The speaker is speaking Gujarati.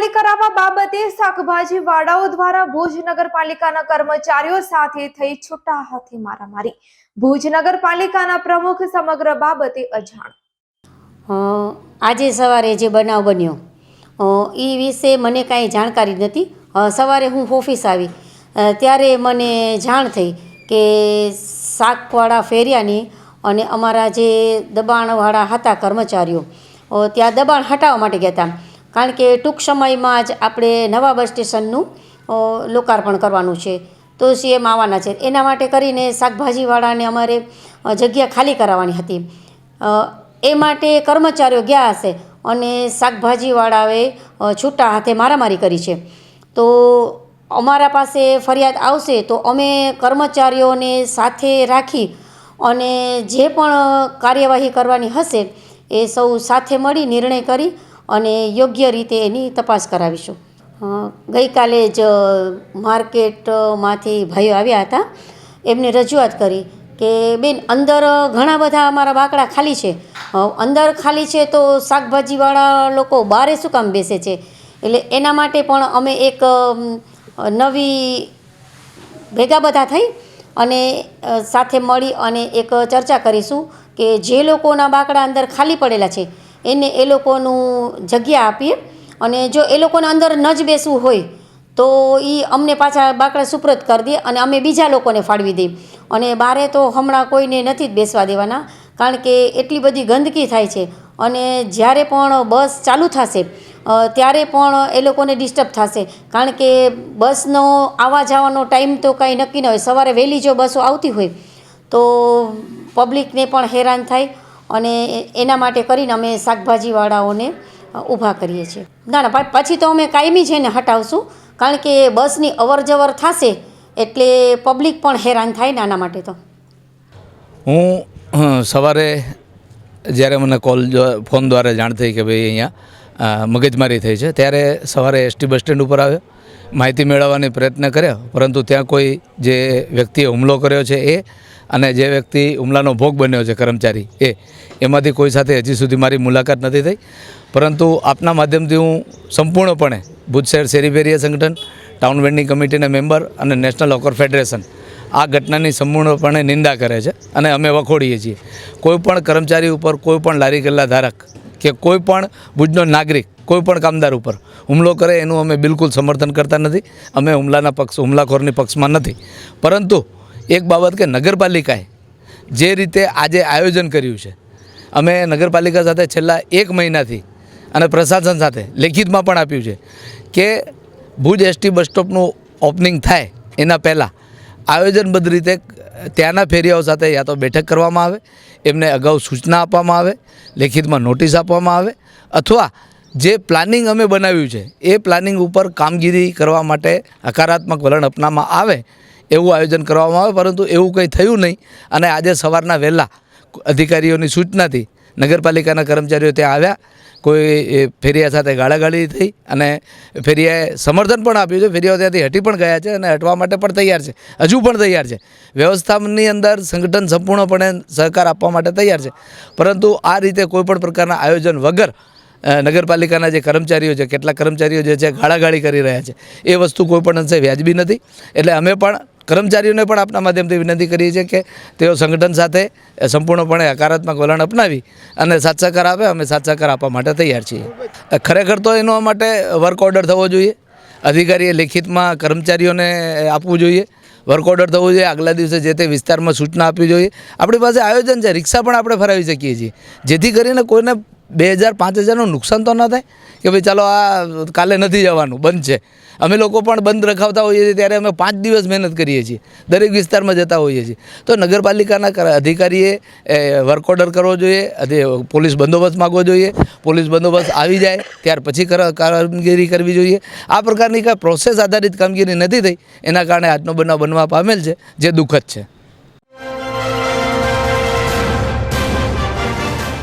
ખાલી કરાવવા બાબતે શાકભાજી વાડાઓ દ્વારા ભુજ નગરપાલિકાના કર્મચારીઓ સાથે થઈ છૂટા હાથે મારામારી. ભુજ નગરપાલિકાના પ્રમુખ સમગ્ર બાબતે અજાણ. આજે સવારે જે બનાવ બન્યો એ વિશે મને કાંઈ જાણકારી નથી. સવારે હું ઓફિસ આવી ત્યારે મને જાણ થઈ કે શાકવાળા ફેરિયાની અને અમારા જે દબાણવાળા હતા કર્મચારીઓ ત્યાં દબાણ હટાવવા માટે ગયા હતા. કારણ કે ટૂંક સમયમાં જ આપણે નવા બસ સ્ટેશનનું લોકાર્પણ કરવાનું છે. તો સીએમ આવવાના છે. એના માટે કરીને શાકભાજીવાળાને અમારે જગ્યા ખાલી કરાવવાની હતી. એ માટે કર્મચારીઓ ગયા હશે અને શાકભાજીવાળાએ છૂટા હાથે મારામારી કરી છે. તો અમારા પાસે ફરિયાદ આવશે તો અમે કર્મચારીઓને સાથે રાખી અને જે પણ કાર્યવાહી કરવાની હશે એ સૌ સાથે મળી નિર્ણય કરી અને યોગ્ય રીતે એની તપાસ કરાવીશું. ગઈકાલે જ માર્કેટમાંથી ભાઈઓ આવ્યા હતા. એમને રજૂઆત કરી કે, બેન, અંદર ઘણા બધા અમારા બાકડા ખાલી છે. અંદર ખાલી છે તો શાકભાજીવાળા લોકો બારે શું કામ બેસે છે? એટલે એના માટે પણ અમે એક નવી ભેગા બધા થઈ અને સાથે મળી અને એક ચર્ચા કરીશું કે જે લોકોના બાકડા અંદર ખાલી પડેલા છે એને એ લોકોનું જગ્યા આપીએ અને જો એ લોકોને અંદર ન જ બેસવું હોય, તો એ અમને પાછા બાકડા સુપ્રત કરી દે અને અમે બીજા લોકોને ફાળવી દઈએ અને બારે તો હમણાં કોઈને નથી જ બેસવા દેવાના, કારણ કે એટલી બધી ગંદકી થાય છે. અને જ્યારે પણ બસ ચાલુ થશે ત્યારે પણ એ લોકોને ડિસ્ટર્બ થશે. કારણ કે બસનો આવવા જવાનો ટાઈમ તો કાંઈ નક્કી ન હોય. સવારે વહેલી જો બસો આવતી હોય, તો પબ્લિકને પણ હેરાન થાય અને એના માટે કરીને અમે શાકભાજીવાળાઓને ઊભા કરીએ છીએ. ના ના પછી તો અમે કાયમી છે ને હટાવશું, કારણ કે બસની અવર જવર થશે, એટલે પબ્લિક પણ હેરાન થાય ને આના માટે તો. હું સવારે જ્યારે મને કોલ ફોન દ્વારા જાણ થઈ કે ભાઈ અહીંયા મગજમારી થઈ છે, ત્યારે સવારે એસટી બસ સ્ટેન્ડ ઉપર આવ્યો, માહિતી મેળવવાની પ્રયત્ન કર્યો, પરંતુ ત્યાં કોઈ જે વ્યક્તિએ હુમલો કર્યો છે એ અને જે વ્યક્તિ હુમલાનો ભોગ બન્યો છે કર્મચારી, એ, એમાંથી કોઈ સાથે હજી સુધી મારી મુલાકાત નથી થઈ. પરંતુ આપના માધ્યમથી હું સંપૂર્ણપણે ભુજ શહેર શેરીફેરીયા સંગઠન, ટાઉન વેન્ડિંગ કમિટીના મેમ્બર અને નેશનલ હોકર ફેડરેશન આ ઘટનાની સંપૂર્ણપણે નિંદા કરે છે અને અમે વખોડીએ છીએ. કોઈપણ કર્મચારી ઉપર કોઈપણ લારી ગલ્લા ધારક કે કોઈપણ ભુજનો નાગરિક, કોઈપણ કામદાર ઉપર હુમલો કરે એનું અમે બિલકુલ સમર્થન કરતા નથી. અમે હુમલાના પક્ષ, હુમલાખોરની પક્ષમાં નથી. પરંતુ એક બાબત કે નગરપાલિકાએ જે રીતે આજે આયોજન કર્યું છે, અમે નગરપાલિકા સાથે છેલ્લા એક મહિનાથી અને પ્રશાસન સાથે લેખિતમાં પણ આપ્યું છે કે ભુજ એસટી બસ સ્ટોપનું ઓપનિંગ થાય એના પહેલાં આયોજનબદ્ધ રીતે ત્યાંના ફેરિયાઓ સાથે યા તો બેઠક કરવામાં આવે, એમને અગાઉ સૂચના આપવામાં આવે, લેખિતમાં નોટિસ આપવામાં આવે, અથવા જે પ્લાનિંગ અમે બનાવ્યું છે એ પ્લાનિંગ ઉપર કામગીરી કરવા માટે હકારાત્મક વલણ અપનાવવામાં આવે એવું આયોજન કરવામાં આવે, પરંતુ એવું કંઈ થયું નહીં. અને આજે સવારના વહેલા અધિકારીઓની સૂચનાથી નગરપાલિકાના કર્મચારીઓ ત્યાં આવ્યા. કોઈ ફેરિયા સાથે ગાળાગાળી થઈ અને ફેરિયાએ સમર્થન પણ આપ્યું છે. ફેરિયાઓ ત્યાંથી હટી પણ ગયા છે અને હટવા માટે પણ તૈયાર છે. હજુ પણ તૈયાર છે. વ્યવસ્થાની અંદર સંગઠન સંપૂર્ણપણે સહકાર આપવા માટે તૈયાર છે. પરંતુ આ રીતે કોઈપણ પ્રકારના આયોજન વગર નગરપાલિકાના જે કર્મચારીઓ છે, કેટલાક કર્મચારીઓ જે છે, ગાળાગાળી કરી રહ્યા છે. એ વસ્તુ કોઈ પણ અંશે વ્યાજબી નથી. એટલે અમે પણ કર્મચારીઓને પણ આપના માધ્યમથી વિનંતી કરીએ છીએ કે તેઓ સંગઠન સાથે સંપૂર્ણપણે હકારાત્મક વલણ અપનાવી અને સાથ સહકાર આપે, અમે સાથ સહકાર આપવા માટે તૈયાર છીએ. ખરેખર તો એનો માટે વર્ક ઓર્ડર થવો જોઈએ. અધિકારીએ લેખિતમાં કર્મચારીઓને આપવું જોઈએ. વર્ક ઓર્ડર થવું જોઈએ. આગલા દિવસે જે તે વિસ્તારમાં સૂચના આપવી જોઈએ. આપણી પાસે આયોજન છે. રિક્ષા પણ આપણે ફરાવી શકીએ છીએ. જેથી કરીને કોઈને બે હજાર, પાંચ હજારનું નુકસાન તો ન થાય. કે ભાઈ ચાલો આ કાલે નથી જવાનું, બંધ છે. અમે લોકો પણ બંધ રખાવતા હોઈએ છીએ, ત્યારે અમે પાંચ દિવસ મહેનત કરીએ છીએ. દરેક વિસ્તારમાં જતા હોઈએ છીએ. તો નગરપાલિકાના અધિકારીએ વર્ક ઓર્ડર કરવો જોઈએ પોલીસ બંદોબસ્ત માગવો જોઈએ. પોલીસ બંદોબસ્ત આવી જાય, ત્યાર પછી કામગીરી કરવી જોઈએ. આ પ્રકારની કાંઈ પ્રોસેસ આધારિત કામગીરી નથી થઈ, એના કારણે આજનો બનાવ બનવા પામેલ છે, જે દુઃખદ છે.